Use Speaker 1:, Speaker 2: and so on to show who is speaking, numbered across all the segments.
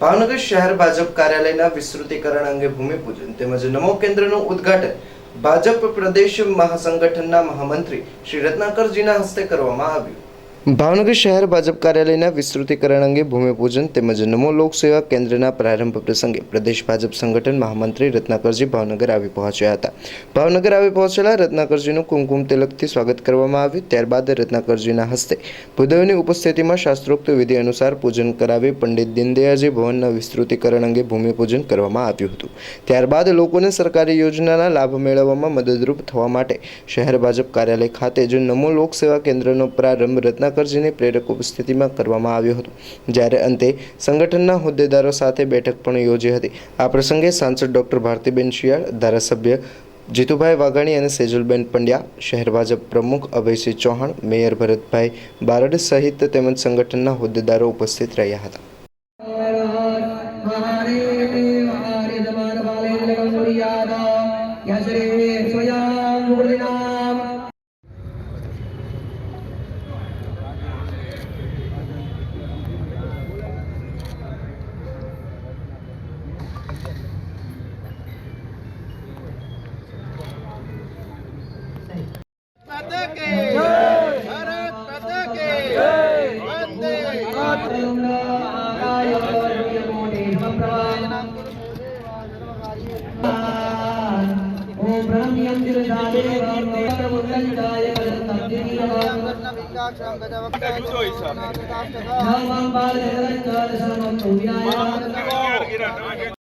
Speaker 1: ભાવનગર શહેર ભાજપ કાર્યાલયના વિસ્તૃતિકરણ અંગે ભૂમિપૂજન તેમજ નમો કેન્દ્રનું ઉદ્ઘાટન ભાજપ પ્રદેશ મહાસંગઠનના મહામંત્રી શ્રી રત્નાકરજીના હસ્તે કરવામાં આવ્યું. ભાવનગર શહેર ભાજપ કાર્યાલયના વિસ્તૃતિકરણ અંગે ભૂમિપૂજન તેમજ નમો લોક સેવા કેન્દ્રના પ્રારંભ પ્રસંગે પ્રદેશ ભાજપ સંગઠન મહામંત્રી રત્નાકરજી ભાવનગર આવી પહોંચ્યા હતા. ભાવનગર આવી પહોંચેલા રત્નાકરજીનું કુમકુમ તિલકથી સ્વાગત કરવામાં આવ્યું. ત્યારબાદ રત્નાકરજીના હસ્તે ભૂદેવની ઉપસ્થિતિમાં શાસ્ત્રોક્ત વિધિ અનુસાર પૂજન કરાવી પંડિત દીનદયાળજી ભવનના વિસ્તૃતિકરણ અંગે ભૂમિપૂજન કરવામાં આવ્યું હતું. ત્યારબાદ લોકોને સરકારી યોજનાના લાભ મેળવવામાં મદદરૂપ થવા માટે શહેર ભાજપ કાર્યાલય ખાતે જ નમો લોકસેવા કેન્દ્રનો પ્રારંભ રત્નાકરજીને પ્રેરક ઉપસ્થિતિમાં કરવામાં આવ્યું હતું જ્યારે અંતે સંગઠનના હોદ્દેદારો સાથે બેઠક પણ યોજી હતી આ પ્રસંગે સાંસદ ડોક્ટર ભારતીબેન શિયાળ ધારાસભ્ય જીતુભાઈ વાઘાણી અને સેજલબેન પંડ્યા શહેર ભાજપ પ્રમુખ અભયસિંહ ચૌહાણ મેયર ભરતભાઈ બારડ સહિત તેમજ સંગઠનના હોદ્દેદારો ઉપસ્થિત રહ્યા હતા
Speaker 2: યા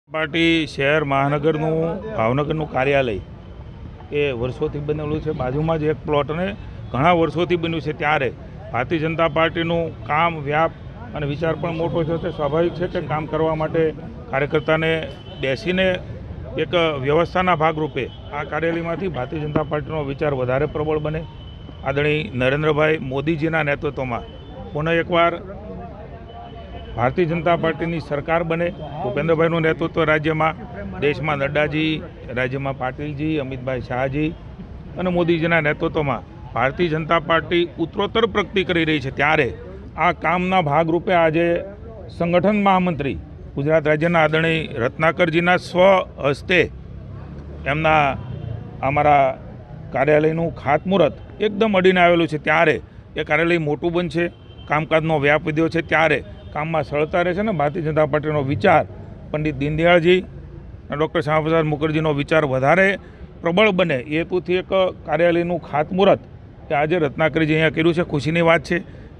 Speaker 3: પાર્ટી શહેર મહાનગરનું ભાવનગરનું કાર્યાલય એ વર્ષોથી બનેલું છે. બાજુમાં જ એક પ્લોટને ઘણા વર્ષોથી બન્યું છે ત્યારે. ભારતીય જનતા પાર્ટીનું કામ વ્યાપ અને વિચાર પણ મોટો છે તે સ્વાભાવિક છે કે કામ કરવા માટે કાર્યકર્તાને બેસીને એક વ્યવસ્થાના ભાગરૂપે આ કાર્યાલયમાંથી ભારતીય જનતા પાર્ટીનો વિચાર વધારે પ્રબળ બને. આદરણીય નરેન્દ્રભાઈ મોદીજીના નેતૃત્વમાં પુનઃ એકવાર ભારતીય જનતા પાર્ટીની સરકાર બને. ભૂપેન્દ્રભાઈનું નેતૃત્વ રાજ્યમાં દેશમાં નડ્ડાજી, રાજ્યમાં પાટીલજી, અમિતભાઈ શાહજી અને મોદીજીના નેતૃત્વમાં ભારતીય જનતા પાર્ટી ઉત્તરોત્તર પ્રગતિ કરી રહી છે. ત્યારે આ કામના ભાગરૂપે આજે સંગઠન મહામંત્રી ગુજરાત રાજ્યના આદરણીય રત્નાકરજીના સ્વ હસ્તે એમના અમારા કાર્યાલયનું ખાતમુહૂર્ત એકદમ અડીને આવેલું છે. ત્યારે એ કાર્યાલય મોટું બનશે, કામકાજનો વ્યાપ વધ્યો છે. ત્યારે કામમાં સરળતા રહેશે ને ભારતીય જનતા પાર્ટીનો વિચાર પંડિત દીનદયાળજી ડૉક્ટર શ્યામાપ્રસાદ મુખર્જીનો વિચાર વધારે પ્રબળ બને એ હેતુથી એક કાર્યાલયનું ખાતમુહૂર્ત કે આજે રત્નાકરજી અહીંયા કર્યું છે. ખુશીની વાત છે.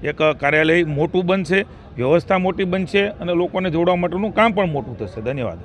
Speaker 3: એક કાર્યાલય મોટું બનશે, વ્યવસ્થા મોટી બનશે અને લોકોને જોડવા માટેનું કામ પણ મોટું થશે. ધન્યવાદ.